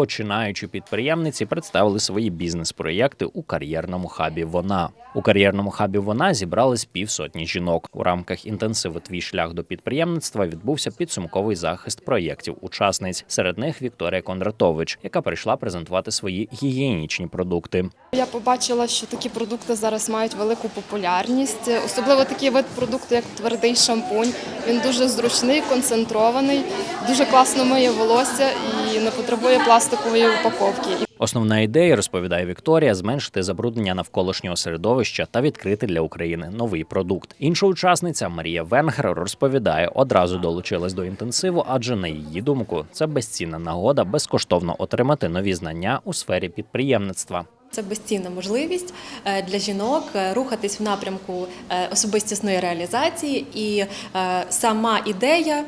починаючі підприємниці представили свої бізнес-проєкти у кар'єрному хабі. Вона у кар'єрному хабі вона зібрались півсотні жінок. У рамках інтенсиву Твій шлях до підприємництва відбувся підсумковий захист проєктів учасниць. Серед них Вікторія Кондратович, яка прийшла презентувати свої гігієнічні продукти. Я побачила, що такі продукти зараз мають велику популярність, особливо такий вид продукту, як твердий шампунь. Він дуже зручний, концентрований, дуже класно миє волосся і не потребує пластикової упаковки. Основна ідея, розповідає Вікторія, зменшити забруднення навколишнього середовища та відкрити для України новий продукт. Інша учасниця Марія Венгер розповідає, одразу долучилась до інтенсиву, адже на її думку це безцінна нагода безкоштовно отримати нові знання у сфері підприємництва. Це безцінна можливість е, для жінок е, рухатись в напрямку е, особистісної реалізації, і сама ідея.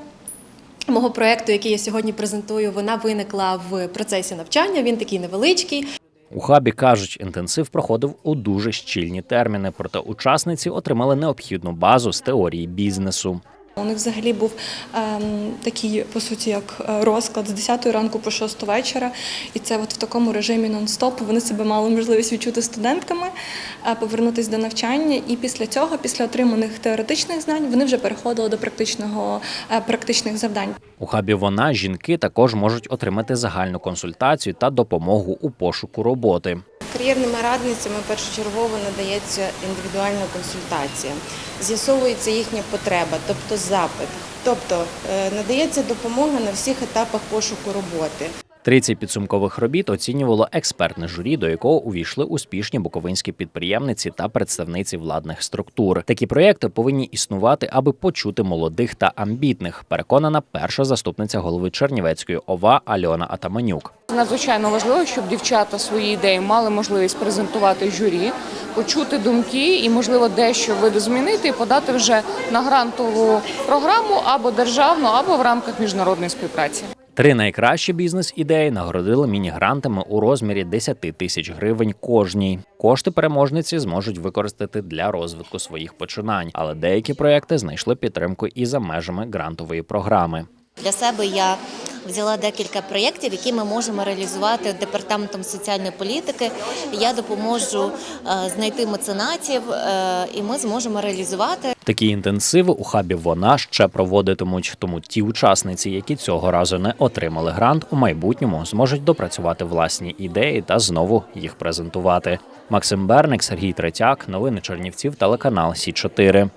Мого проекту, який я сьогодні презентую, вона виникла в процесі навчання. Він такий невеличкий. У хабі кажуть, інтенсив проходив у дуже щільні терміни, проте учасниці отримали необхідну базу з теорії бізнесу. У них взагалі був ем, такий, по суті, як е, розклад з 10 ранку по 6 вечора. І це от в такому режимі нон-стоп. Вони себе мали можливість відчути студентками, е, повернутися до навчання. І після цього, після отриманих теоретичних знань, вони вже переходили до практичного, е, практичних завдань. У хабі вона жінки також можуть отримати загальну консультацію та допомогу у пошуку роботи. Кар'єрними радницями першочергово надається індивідуальна консультація, з'ясовується їхня потреба, тобто запит. Тобто е, надається допомога на всіх етапах пошуку роботи. 30 підсумкових робіт оцінювало експертне журі, до якого увійшли успішні буковинські підприємниці та представниці владних структур. Такі проєкти повинні існувати, аби почути молодих та амбітних. Переконана перша заступниця голови Чернівецької ОВА Альона Атаманюк. Надзвичайно важливо, щоб дівчата свої ідеї мали можливість презентувати журі, почути думки і, можливо, дещо видозмінити і подати вже на грантову програму або державну, або в рамках міжнародної співпраці. Три найкращі бізнес-ідеї нагородили міні-грантами у розмірі 10 тисяч гривень кожній. Кошти переможниці зможуть використати для розвитку своїх починань, але деякі проекти знайшли підтримку і за межами грантової програми. Для себе я взяла декілька проєктів, які ми можемо реалізувати департаментом соціальної політики. Я допоможу е, знайти меценатів, е, і ми зможемо реалізувати Такі інтенсиви у хабі вона ще проводитимуть. Тому ті учасниці, які цього разу не отримали грант, у майбутньому зможуть допрацювати власні ідеї та знову їх презентувати. Максим Берник, Сергій Третяк, новини Чернівців, телеканал Сі 4